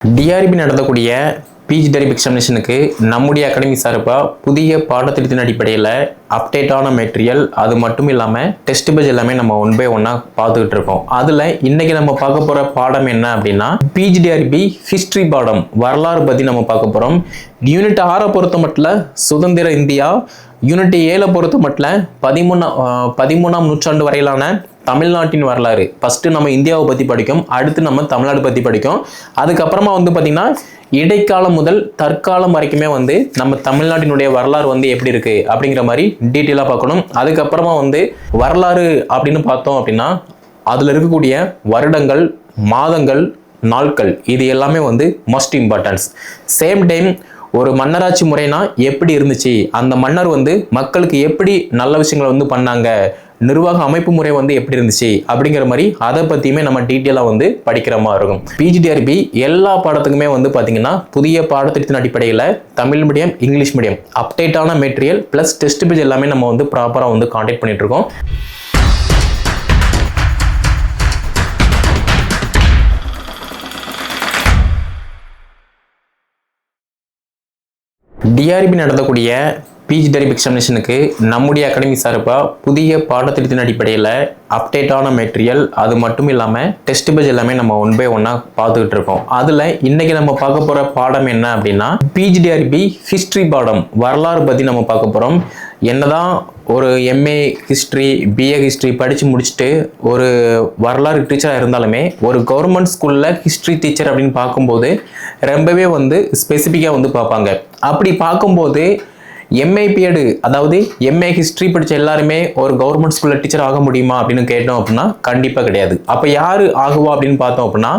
TRP நடத்தக்கூடிய PG டெரிப் எக்ஸாமினேஷனுக்கு நம்முடைய academy சார்பாக புதிய பாடத்திட்டத்தின் அடிப்படையில் அப்டேட்டான மெட்டீரியல் அது மட்டும் இல்லாமல் டெஸ்ட் பேஜ் எல்லாமே நம்ம ஒன் பை ஒன்னாக பார்த்துக்கிட்டு இருக்கோம். அதில் இன்றைக்கி நம்ம பார்க்க போகிற பாடம் என்ன அப்படின்னா பிஜிடிஆர்பி ஹிஸ்ட்ரி பாடம் வரலாறு பற்றி நம்ம பார்க்க போகிறோம் யூனிட் ஆறை பொறுத்த மட்டும் சுதந்திர இந்தியா யூனிட் ஏழை பொறுத்த மட்டும் பதிமூணாம் பதிமூணாம் நூற்றாண்டு வரையிலான தமிழ்நாட்டின் வரலாறு. ஃபஸ்ட்டு நம்ம இந்தியாவை பற்றி படிக்கும் அடுத்து நம்ம தமிழ்நாடு பற்றி படிக்கும். அதுக்கப்புறமா வந்து பார்த்திங்கன்னா இடைக்காலம் முதல் தற்காலம் வரைக்குமே வந்து நம்ம தமிழ்நாட்டினுடைய வரலாறு வந்து எப்படி இருக்குது அப்படிங்கிற மாதிரி டீட்டெயிலாக பார்க்கணும். அதுக்கப்புறமா வந்து வரலாறு அப்படின்னு பார்த்தோம் அப்படின்னா அதில் இருக்கக்கூடிய வருடங்கள் மாதங்கள் நாட்கள் இது எல்லாமே வந்து மோஸ்ட் இம்பார்ட்டன்ஸ் சேம் டைம் ஒரு மன்னராட்சி முறைனா எப்படி இருந்துச்சு? அந்த மன்னர் வந்து மக்களுக்கு எப்படி நல்ல விஷயங்களை வந்து பண்ணாங்க? நிர்வாக அமைப்பு முறை வந்து எப்படி இருந்துச்சு அப்படிங்கிற மாதிரி அதை பற்றியுமே நம்ம டீட்டெயிலாக வந்து படிக்கிற மாதிரி இருக்கும். பிஜிடிஆர்பி எல்லா பாடத்துக்குமே வந்து பார்த்தீங்கன்னா புதிய பாடத்திட்டத்தின் அடிப்படையில் தமிழ் மீடியம் இங்கிலீஷ் மீடியம் அப்டேட்டான மெட்டீரியல் ப்ளஸ் டெஸ்ட் பேஜ் எல்லாமே நம்ம வந்து ப்ராப்பராக வந்து காண்டாக்ட் பண்ணிட்டு இருக்கோம். டிஆர்பி நடத்தக்கூடிய பிஜி டெரிப் எக்ஸாமினேஷனுக்கு நம்முடைய அகாடமி சார்பாக புதிய பாடத்திட்டத்தின் அடிப்படையில் அப்டேட்டான மெட்டீரியல் அது மட்டும் இல்லாமல் டெஸ்ட் பேஜ் எல்லாமே நம்ம ஒன் பை ஒன்னாக பார்த்துக்கிட்டு இருக்கோம். அதில் இன்றைக்கி நம்ம பார்க்க போகிற பாடம் என்ன அப்படின்னா பிஜிடிஆர்பி ஹிஸ்ட்ரி பாடம் வரலாறு பற்றி நம்ம பார்க்க போகிறோம் என்னதான் ஒரு எம்ஏ ஹிஸ்ட்ரி பிஏ ஹிஸ்ட்ரி படித்து முடிச்சுட்டு ஒரு வரலாறு டீச்சராக இருந்தாலுமே ஒரு கவர்மெண்ட் ஸ்கூலில் ஹிஸ்ட்ரி டீச்சர் அப்படின்னு பார்க்கும்போது ரொம்பவே வந்து ஸ்பெசிஃபிக்காக வந்து பார்ப்பாங்க. அப்படி பார்க்கும்போது எம்ஏ பிஎடு அதாவது எம்ஏ ஹிஸ்ட்ரி படித்த எல்லாருமே ஒரு கவர்மெண்ட் ஸ்கூலில் டீச்சர் ஆக முடியுமா அப்படின்னு கேட்டோம் அப்படின்னா கண்டிப்பாக கிடையாது அப்போ யார் ஆகுவா அப்படின்னு பார்த்தோம் அப்படின்னா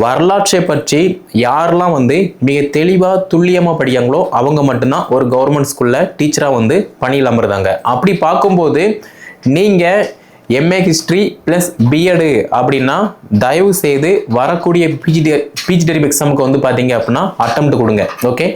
வரலாற்றை பற்றி யாரெல்லாம் வந்து மிக தெளிவாக துல்லியமாக படிக்காங்களோ அவங்க மட்டும்தான் ஒரு கவர்மெண்ட் ஸ்கூலில் டீச்சராக வந்து பணியில் அமர்ந்தாங்க அப்படி பார்க்கும்போது நீங்கள் எம்ஏ ஹிஸ்ட்ரி ப்ளஸ் பிஎடு அப்படின்னா தயவு செய்து வரக்கூடிய பிஜிடி பிஜிடரி எக்ஸாமுக்கு வந்து பார்த்தீங்க அப்படின்னா அட்டம் கொடுங்க ஓகே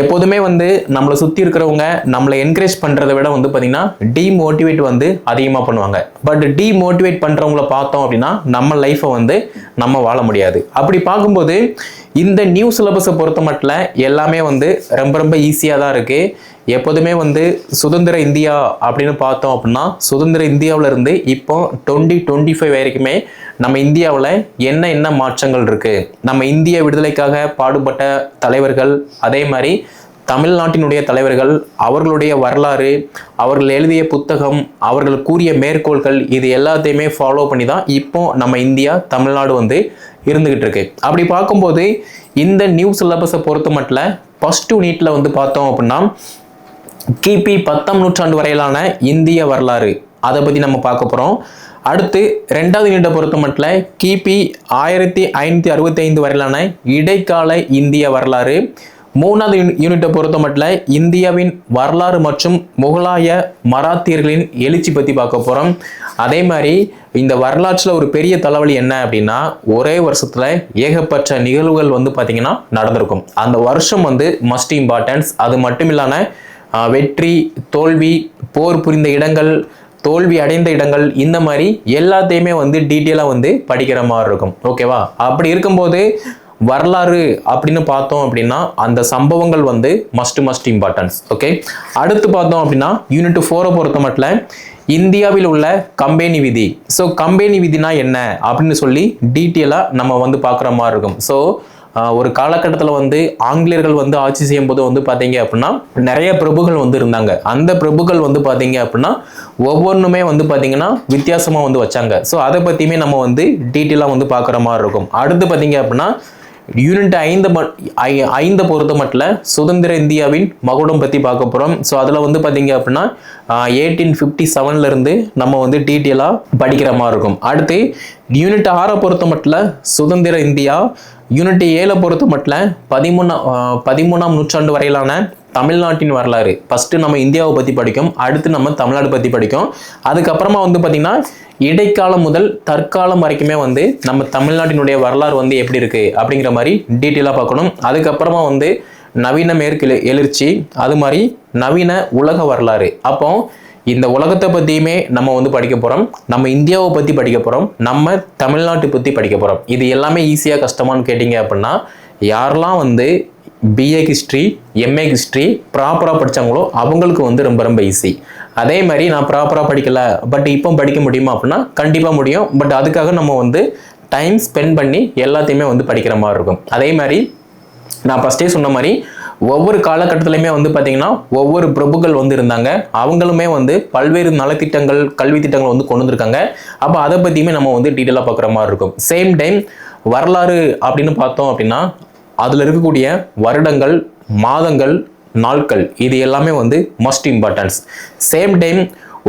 எப்போதுமே வந்து நம்மளை சுற்றி இருக்கிறவங்க நம்மளை என்கரேஜ் பண்ணுறதை விட வந்து பார்த்தீங்கன்னா டிமோட்டிவேட் வந்து அதிகமாக பண்ணுவாங்க. பட் டிமோட்டிவேட் பண்ணுறவங்கள பார்த்தோம் அப்படின்னா நம்ம லைஃப்பை வந்து நம்ம வாழ முடியாது. அப்படி பார்க்கும்போது இந்த நியூ சிலபஸை பொறுத்த மட்டும் எல்லாமே வந்து ரொம்ப ரொம்ப ஈஸியாக தான் இருக்குது எப்போதுமே வந்து சுதந்திர இந்தியா அப்படின்னு பார்த்தோம் அப்படின்னா சுதந்திர இந்தியாவிலேருந்து இப்போ டுவெண்ட்டி டுவெண்ட்டி ஃபைவ் வரைக்குமே நம்ம இந்தியாவில் என்ன என்ன மாற்றங்கள் இருக்குது நம்ம இந்திய விடுதலைக்காக பாடுபட்ட தலைவர்கள் அதே மாதிரி தமிழ்நாட்டினுடைய தலைவர்கள் அவர்களுடைய வரலாறு அவர்கள் எழுதிய புத்தகம் அவர்கள் கூறிய மேற்கோள்கள் இது எல்லாத்தையுமே ஃபாலோ பண்ணி தான் இப்போ நம்ம இந்தியா தமிழ்நாடு வந்து இருந்துகிட்டு இருக்கு. அப்படி பார்க்கும்போது இந்த நியூ சிலபஸை பொறுத்த மட்டும் ஃபர்ஸ்ட் யூனிட்ல வந்து பார்த்தோம் அப்படின்னா கிபி பத்தாம் நூற்றாண்டு வரையிலான இந்திய வரலாறு. அதை பற்றி நம்ம பார்க்க போகிறோம் அடுத்து ரெண்டாவது யூனிட்டை பொறுத்த மட்டும் கிபி ஆயிரத்தி ஐநூற்றி அறுபத்தைந்து வரையிலான இடைக்கால இந்திய வரலாறு. மூணாவது யூனி- யூனிட்டை பொறுத்த மட்டும் இந்தியாவின் வரலாறு மற்றும் முகலாய மராத்தியர்களின் எழுச்சி பற்றி பார்க்க போகிறோம் அதே மாதிரி இந்த வரலாற்றில் ஒரு பெரிய தலைவலி என்ன அப்படின்னா ஒரே வருஷத்தில் ஏகப்பட்ட நிகழ்வுகள் வந்து பார்த்திங்கன்னா நடந்திருக்கும். அந்த வருஷம் வந்து மஸ்ட் இம்பார்ட்டன்ஸ் அது மட்டும் இல்லாமல் வெற்றி தோல்வி போர் புரிந்த இடங்கள் தோல்வி அடைந்த இடங்கள் இந்த மாதிரி எல்லாத்தையுமே வந்து டீட்டெயிலாக வந்து படிக்கிற மாதிரி இருக்கும். ஓகேவா அப்படி இருக்கும்போது வரலாறு அப்படின்னு பார்த்தோம் அப்படின்னா அந்த சம்பவங்கள் வந்து மஸ்ட் மஸ்ட் இம்பார்ட்டன்ஸ் ஓகே அடுத்து பார்த்தோம் அப்படின்னா யூனிட் ஃபோரை பொறுத்த மட்டும் இந்தியாவில் உள்ள கம்பெனி விதி. ஸோ கம்பெனி விதினா என்ன? அப்படின்னு சொல்லி டீட்டெயிலாக நம்ம வந்து பார்க்குற மாதிரி இருக்கும். ஸோ ஒரு காலகட்டத்தில் வந்து ஆங்கிலேயர்கள் வந்து ஆட்சி செய்யும் போது வந்து பார்த்தீங்க அப்படின்னா நிறைய பிரபுகள் வந்து இருந்தாங்க. அந்த பிரபுகள் வந்து பார்த்தீங்க அப்படின்னா ஒவ்வொன்றுமே வந்து பார்த்தீங்கன்னா வித்தியாசமாக வந்து வச்சாங்க. ஸோ அதை பற்றியுமே நம்ம வந்து டீட்டெயிலாக வந்து பார்க்குற மாதிரி இருக்கும். அடுத்து பார்த்தீங்க அப்படின்னா யூனிட் ஐந்து மட்- ஐ- ஐந்தை பொறுத்த மட்டும் சுதந்திர இந்தியாவின் மகுடம் பற்றி பார்க்க போகிறோம் ஸோ அதில் வந்து பார்த்தீங்க அப்படின்னா எயிட்டீன் ஃபிஃப்டி செவன்லேருந்து நம்ம வந்து டீட்டெயிலாக படிக்கிற மாதிரி இருக்கும். அடுத்து யூனிட் ஆறை பொறுத்த மட்டும் சுதந்திர இந்தியா யூனிட் ஏழை பொறுத்த மட்டும் பதிமூணாம் பதிமூணாம் நூற்றாண்டு வரையிலான தமிழ்நாட்டின் வரலாறு. ஃபஸ்ட்டு நம்ம இந்தியாவை பற்றி படிக்கும் அடுத்து நம்ம தமிழ்நாடு பற்றி படிக்கும். அதுக்கப்புறமா வந்து பார்த்திங்கன்னா இடைக்காலம் முதல் தற்காலம் வரைக்குமே வந்து நம்ம தமிழ்நாட்டினுடைய வரலாறு வந்து எப்படி இருக்குது அப்படிங்கிற மாதிரி டீட்டெயிலாக பார்க்கணும். அதுக்கப்புறமா வந்து நவீன மேற்கு எழுச்சி அது மாதிரி நவீன உலக வரலாறு. அப்போது இந்த உலகத்தை பற்றியுமே நம்ம வந்து படிக்க போகிறோம் நம்ம இந்தியாவை பற்றி படிக்க போகிறோம் நம்ம தமிழ்நாட்டை பற்றி படிக்க போகிறோம் இது எல்லாமே ஈஸியாக கஷ்டமான்னு கேட்டிங்க அப்படின்னா யாரெல்லாம் வந்து பிஏ ஹிஸ்ட்ரி எம்ஏ ஹிஸ்ட்ரி ப்ராப்பராக படித்தாங்களோ அவங்களுக்கு வந்து ரொம்ப ரொம்ப ஈஸி அதே மாதிரி நான் ப்ராப்பராக படிக்கலை பட் இப்போ படிக்க முடியுமா அப்படின்னா கண்டிப்பாக முடியும். பட் அதுக்காக நம்ம வந்து டைம் ஸ்பெண்ட் பண்ணி எல்லாத்தையுமே வந்து படிக்கிற மாதிரி இருக்கும். அதே மாதிரி நான் ஃபஸ்ட்டே சொன்ன மாதிரி ஒவ்வொரு காலகட்டத்திலையுமே வந்து பார்த்தீங்கன்னா ஒவ்வொரு பிரபுக்கள் வந்து இருந்தாங்க. அவங்களுமே வந்து பல்வேறு நலத்திட்டங்கள் கல்வி திட்டங்கள் வந்து கொண்டு வந்திருக்காங்க. அப்போ அதை பற்றியுமே நம்ம வந்து டீட்டெயிலாக பார்க்குற மாதிரி இருக்கும். சேம் டைம் வரலாறு அப்படின்னு பார்த்தோம் அப்படின்னா அதில் இருக்கக்கூடிய வருடங்கள் மாதங்கள் நாட்கள் இது எல்லாமே வந்து மஸ்ட் இம்பார்ட்டன்ஸ் சேம் டைம்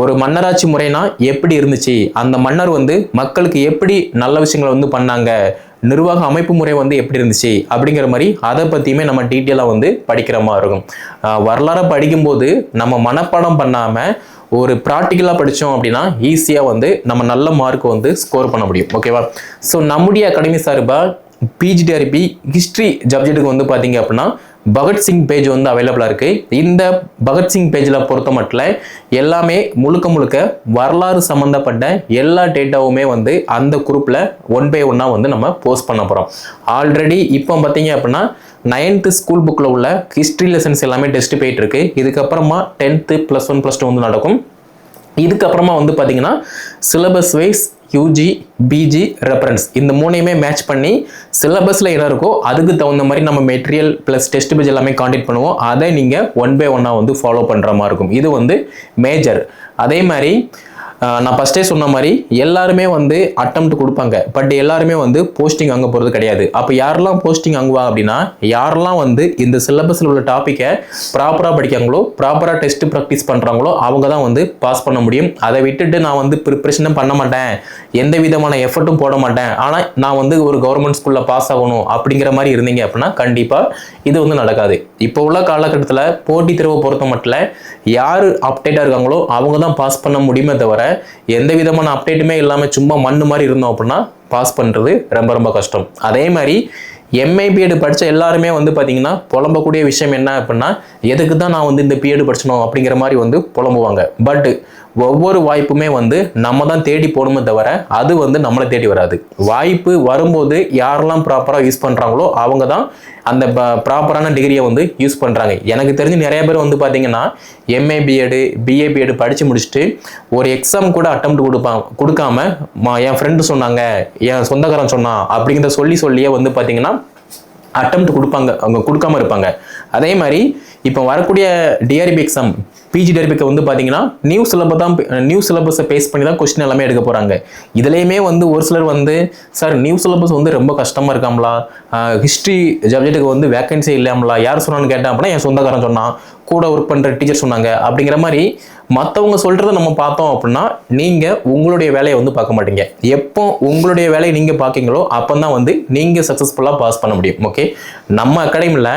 ஒரு மன்னராட்சி முறைனா எப்படி இருந்துச்சு? அந்த மன்னர் வந்து மக்களுக்கு எப்படி நல்ல விஷயங்களை வந்து பண்ணாங்க? நிர்வாக அமைப்பு முறை வந்து எப்படி இருந்துச்சு அப்படிங்கிற மாதிரி அதை பற்றியுமே நம்ம டீட்டெயிலாக வந்து படிக்கிற மாதிரி இருக்கும். ஆஹ் வரலாறை படிக்கும்போது நம்ம மனப்பாடம் பண்ணாமல் ஒரு ப்ராக்டிக்கலாக படித்தோம் அப்படின்னா ஈஸியாக வந்து நம்ம நல்ல மார்க் வந்து ஸ்கோர் பண்ண முடியும். ஓகேவா ஸோ நம்முடைய அகாடமி சார்பாக பிஜிடிஆர்பி ஹிஸ்ட்ரி சப்ஜெக்ட்டுக்கு வந்து பார்த்தீங்க அப்படின்னா பகத்சிங் பேஜ் வந்து அவைலபிளாக இருக்குது இந்த பகத்சிங் பேஜில் பொறுத்த மட்டும் எல்லாமே முழுக்க முழுக்க வரலாறு சம்மந்தப்பட்ட எல்லா டேட்டாவுமே வந்து அந்த குரூப்பில் ஒன் பை ஒன்னாக வந்து நம்ம போஸ்ட் பண்ண போகிறோம் ஆல்ரெடி இப்போ பார்த்தீங்க அப்படின்னா நைன்த்து ஸ்கூல் புக்கில் உள்ள ஹிஸ்ட்ரி லெசன்ஸ் எல்லாமே டெஸ்ட் போயிட்டுருக்கு இதுக்கப்புறமா tenth plus one plus two வந்து நடக்கும். இதுக்கப்புறமா வந்து பார்த்தீங்கன்னா syllabus wise UG PG reference இந்த மூணையுமே மேட்ச் பண்ணி சிலபஸில் என்ன இருக்கோ அதுக்கு தகுந்த மாதிரி நம்ம மெட்டீரியல் ப்ளஸ் டெஸ்ட் பேஜ் எல்லாமே காண்டக்ட் பண்ணுவோம். அதை நீங்கள் ஒன் பை ஒன்னாக வந்து ஃபாலோ பண்ணுற மாதிரி இருக்கும். இது வந்து மேஜர் அதே மாதிரி நான் ஃபஸ்ட்டே சொன்ன மாதிரி எல்லாருமே வந்து அட்டம்ப்ட் கொடுப்பாங்க. பட் எல்லாருமே வந்து போஸ்டிங் அங்கே போகிறது கிடையாது. அப்போ யாரெல்லாம் போஸ்டிங் அங்குவா அப்படின்னா யாரெல்லாம் வந்து இந்த சிலபஸில் உள்ள டாப்பிக்கை ப்ராப்பராக படிக்காங்களோ ப்ராப்பராக டெஸ்ட் ப்ராக்டிஸ் பண்ணுறாங்களோ அவங்க தான் வந்து பாஸ் பண்ண முடியும். அதை விட்டுட்டு நான் வந்து ப்ரிப்ரேஷனும் பண்ண மாட்டேன். எந்த விதமான எஃபர்ட்டும் போட மாட்டேன். ஆனால் நான் வந்து ஒரு கவர்மெண்ட் ஸ்கூலில் பாஸ் ஆகணும் அப்படிங்கிற மாதிரி இருந்தீங்க அப்படின்னா கண்டிப்பாக இது வந்து நடக்காது. இப்போ உள்ள காலகட்டத்தில் போட்டித் தேர்வை பொறுத்த மட்டும் யார் அப்டேட்டாக இருக்காங்களோ அவங்க தான் பாஸ் பண்ண முடியுமே தவிர எந்த விதமான அப்டேட்டுமே இல்லாமல் சும்மா மண்ணு மாதிரி இருந்தோம் அப்படின்னா பாஸ் பண்ணுறது ரொம்ப ரொம்ப கஷ்டம். அதே மாதிரி எம்ஏ பிஎட் படித்த எல்லாருமே வந்து பார்த்தீங்கன்னா புலம்பக்கூடிய விஷயம் என்ன அப்படின்னா எதுக்கு தான் நான் வந்து இந்த பிஎட் படிச்சணும் அப்படிங்கிற மாதிரி வந்து புலம்புவாங்க. பட் ஒவ்வொரு வாய்ப்புமே வந்து நம்ம தான் தேடி போகணுமே தவிர அது வந்து நம்மளை தேடி வராது. வாய்ப்பு வரும்போது யாரெல்லாம் ப்ராப்பராக யூஸ் பண்ணுறாங்களோ அவங்க தான் அந்த ப்ராப்பரான டிகிரியை வந்து யூஸ் பண்ணுறாங்க எனக்கு தெரிஞ்சு நிறைய பேர் வந்து பார்த்தீங்கன்னா எம்ஏ பிஎடு பிஏ பிஎடு படித்து முடிச்சுட்டு ஒரு எக்ஸாம் கூட அட்டம் கொடுப்பாங்க கொடுக்காம என் ஃப்ரெண்டு சொன்னாங்க என் சொந்தக்காரன் சொன்னான் அப்படிங்கிறத சொல்லி சொல்லியே வந்து பார்த்தீங்கன்னா அட்டம் கொடுப்பாங்க. அவங்க கொடுக்காம இருப்பாங்க. அதே மாதிரி இப்போ வரக்கூடிய டிஆர்பி எக்ஸாம் பிஜி டிஆர்பிக்கு வந்து பார்த்தீங்கன்னா நியூ சிலபஸ் தான் நியூ சிலபஸை பேஸ் பண்ணி தான் கொஸ்டின் எல்லாமே எடுக்க போகிறாங்க இதுலேயுமே வந்து ஒரு சிலர் வந்து சார் நியூ சிலபஸ் வந்து ரொம்ப கஷ்டமாக இருக்காங்களா ஹிஸ்ட்ரி சப்ஜெக்ட்டுக்கு வந்து வேகன்சி இல்லாமலா? யார் சொன்னான்னு கேட்டேன் அப்படின்னா என் சொந்தக்காரன் சொன்னான். கூட ஒர்க் பண்ணுற டீச்சர் சொன்னாங்க. அப்படிங்கிற மாதிரி மற்றவங்க சொல்கிறத நம்ம பார்த்தோம் அப்படின்னா நீங்கள் உங்களுடைய வேலையை வந்து பார்க்க மாட்டீங்க. எப்போ உங்களுடைய வேலையை நீங்கள் பார்க்கீங்களோ அப்போ தான் வந்து நீங்கள் சக்ஸஸ்ஃபுல்லாக பாஸ் பண்ண முடியும். ஓகே நம்ம அகாடமியில்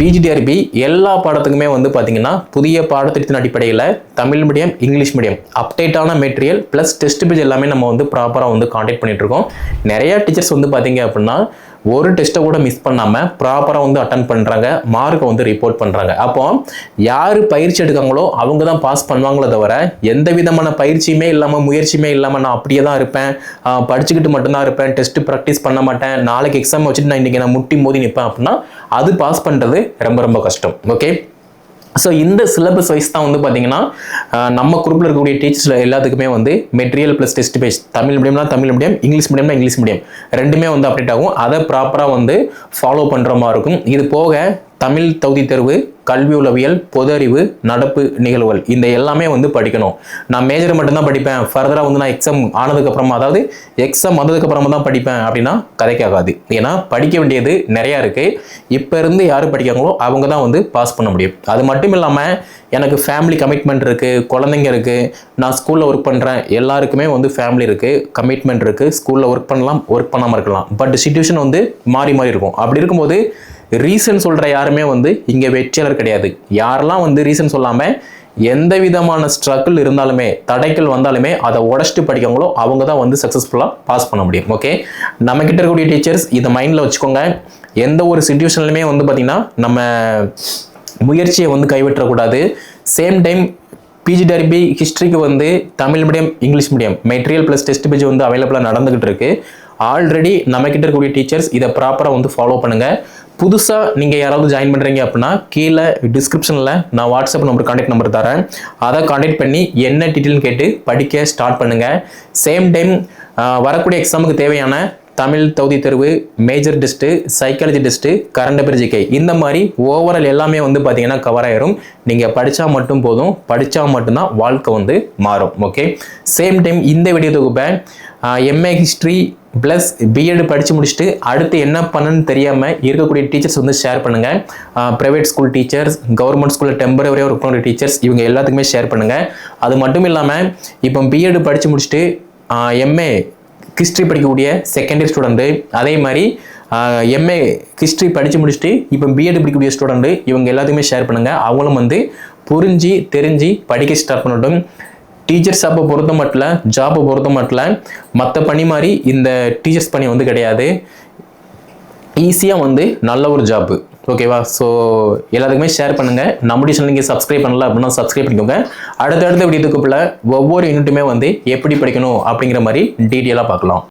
பிஜிடிஆர்பி எல்லா பாடத்துக்குமே வந்து பார்த்தீங்கன்னா புதிய பாடத்திட்டத்தின் அடிப்படையில் தமிழ் மீடியம் இங்கிலீஷ் மீடியம் அப்டேட்டான மெட்டீரியல் ப்ளஸ் டெஸ்ட் பேஜ் எல்லாமே நம்ம வந்து ப்ராப்பராக வந்து காண்டாக்ட் பண்ணிட்டு இருக்கோம். நிறையா டீச்சர்ஸ் வந்து பார்த்தீங்க அப்படின்னா ஒரு டெஸ்ட்டை கூட மிஸ் பண்ணாமல் ப்ராப்பராக வந்து அட்டன் பண்ணுறாங்க மார்க்கை வந்து ரிப்போர்ட் பண்ணுறாங்க அப்போ யார் பயிற்சி எடுக்காங்களோ அவங்க தான் பாஸ் பண்ணுவாங்களே தவிர எந்த விதமான பயிற்சியுமே இல்லாமல் முயற்சியுமே இல்லாமல் நான் அப்படியே தான் இருப்பேன். படிச்சுக்கிட்டு மட்டும்தான் இருப்பேன் டெஸ்ட் ப்ராக்டிஸ் பண்ண மாட்டேன். நாளைக்கு எக்ஸாம் வச்சுட்டு நான் இன்றைக்கி நான் முட்டி மோதி நிற்பேன் அப்படின்னா அது பாஸ் பண்ணுறது ரொம்ப ரொம்ப கஷ்டம். ஓகே ஸோ இந்த சிலபஸ் வைஸ் தான் வந்து பார்த்தீங்கன்னா நம்ம குரூப்பில் இருக்கக்கூடிய டீச்சர்ஸ் எல்லாத்துக்குமே வந்து material plus test page Tamil மீடியம்னா Tamil medium English மீடியம்னா இங்கிலீஷ் மீடியம் ரெண்டுமே வந்து அப்டேட் ஆகும். அதை ப்ராப்பராக வந்து ஃபாலோ பண்ணுற மாதிரி இருக்கும். இது போக தமிழ் தகுதி தேர்வு கல்வி உளவியல் பொது அறிவு நடப்பு நிகழ்வுகள் இந்த எல்லாமே வந்து படிக்கணும். நான் மேஜர் மட்டும்தான் படிப்பேன். ஃபர்தராக வந்து நான் எக்ஸாம் ஆனதுக்கப்புறமா அதாவது எக்ஸாம் வந்ததுக்கப்புறமா தான் படிப்பேன் அப்படின்னா கதைக்காகாது. ஏன்னா படிக்க வேண்டியது நிறையா இருக்குது இப்போ இருந்து யார் படிக்கிறாங்களோ அவங்க தான் வந்து பாஸ் பண்ண முடியும். அது மட்டும் இல்லாமல் எனக்கு ஃபேமிலி கமிட்மெண்ட் இருக்குது குழந்தைங்க இருக்குது நான் ஸ்கூலில் ஒர்க் பண்ணுறேன் எல்லாருக்குமே வந்து ஃபேமிலி இருக்குது கமிட்மெண்ட் இருக்குது ஸ்கூலில் ஒர்க் பண்ணலாம் ஒர்க் பண்ணாமல் இருக்கலாம். பட் சுச்சுவேஷன் வந்து மாறி மாறி இருக்கும். அப்படி இருக்கும்போது ரீசன் சொல்கிற யாருமே வந்து இங்கே வெற்றியாளர் கிடையாது. யாரெல்லாம் வந்து ரீசன் சொல்லாமல் எந்த விதமான ஸ்ட்ரகிள் இருந்தாலுமே தடைகள் வந்தாலுமே அதை உடச்சிட்டு படிக்கவங்களோ அவங்க தான் வந்து சக்ஸஸ்ஃபுல்லாக பாஸ் பண்ண முடியும். ஓகே நம்ம கிட்ட இருக்கக்கூடிய டீச்சர்ஸ் இதை மைண்டில் வச்சுக்கோங்க. எந்த ஒரு சுச்சுவேஷன்லையுமே வந்து பார்த்திங்கன்னா நம்ம முயற்சியை வந்து கைவிட்டக்கூடாது சேம் டைம் பிஜிடிஆர்பி ஹிஸ்ட்ரிக்கு வந்து Tamil medium English medium material plus test page வந்து அவைலபிளாக நடந்துகிட்டு இருக்கு. ஆல்ரெடி நம்ம கிட்ட இருக்கக்கூடிய டீச்சர்ஸ் இதை ப்ராப்பராக வந்து ஃபாலோ பண்ணுங்கள் புதுசாக நீங்கள் யாராவது ஜாயின் பண்ணுறீங்க அப்படின்னா கீழே டிஸ்கிரிப்ஷனில் நான் வாட்ஸ்அப் நம்பர் கான்டாக்ட் நம்பர் தரேன். அதை கான்டாக்ட் பண்ணி என்ன டீட்டெயில் கேட்டு படிக்க ஸ்டார்ட் பண்ணுங்கள் சேம் டைம் வரக்கூடிய எக்ஸாமுக்கு தேவையான தமிழ் தகுதி தேர்வு major test psychology test current affair GK இந்த மாதிரி ஓவரால் எல்லாமே வந்து பார்த்தீங்கன்னா கவர் ஆயிரும். நீங்கள் படித்தா மட்டும் போதும் படித்தா மட்டும்தான் வாழ்க்கை வந்து மாறும். ஓகே சேம் டைம் இந்த வீடியோ தொகுப்பை எம்ஏ ஹிஸ்ட்ரி ப்ளஸ் பிஎட் படித்து முடிச்சுட்டு அடுத்து என்ன பண்ணுன்னு தெரியாமல் இருக்கக்கூடிய டீச்சர்ஸ் வந்து ஷேர் பண்ணுங்கள் ப்ரைவேட் ஸ்கூல் டீச்சர்ஸ் கவர்மெண்ட் ஸ்கூலில் டெம்பரவரியாக ஒர்க் பண்ணுற டீச்சர்ஸ் இவங்க எல்லாத்துக்குமே ஷேர் பண்ணுங்கள் அது மட்டும் இல்லாமல் இப்போ பிஎட் படித்து முடிச்சுட்டு எம்ஏ ஹிஸ்ட்ரி படிக்கக்கூடிய செகண்டரி ஸ்டூடெண்ட்டு அதே மாதிரி எம்ஏ ஹிஸ்ட்ரி படித்து முடிச்சுட்டு இப்போ பிஎட் படிக்கக்கூடிய ஸ்டூடெண்ட்டு இவங்க எல்லாத்துக்குமே ஷேர் பண்ணுங்கள் அவங்களும் வந்து புரிஞ்சு தெரிஞ்சு படிக்க ஸ்டார்ட் பண்ணட்டும். டீச்சர்ஸ் அப்போ பொறுத்த மட்டும் ஜாப்பை பொறுத்த மட்டும் மற்ற பணி மாதிரி இந்த டீச்சர்ஸ் பணி வந்து கிடையாது. ஈஸியாக வந்து நல்ல ஒரு ஜாப்பு ஓகேவா ஸோ எல்லாத்துக்குமே ஷேர் பண்ணுங்கள் நம்முடைய சேனல் நீங்கள் சப்ஸ்கிரைப் பண்ணல அப்படின்னா சப்ஸ்கிரைப் பண்ணிக்கோங்க. அடுத்தடுத்த வீடியோக்குள்ள ஒவ்வொரு யூனிட்டுமே வந்து எப்படி படிக்கணும் அப்படிங்கிற மாதிரி டீட்டெயிலாக பார்க்கலாம்.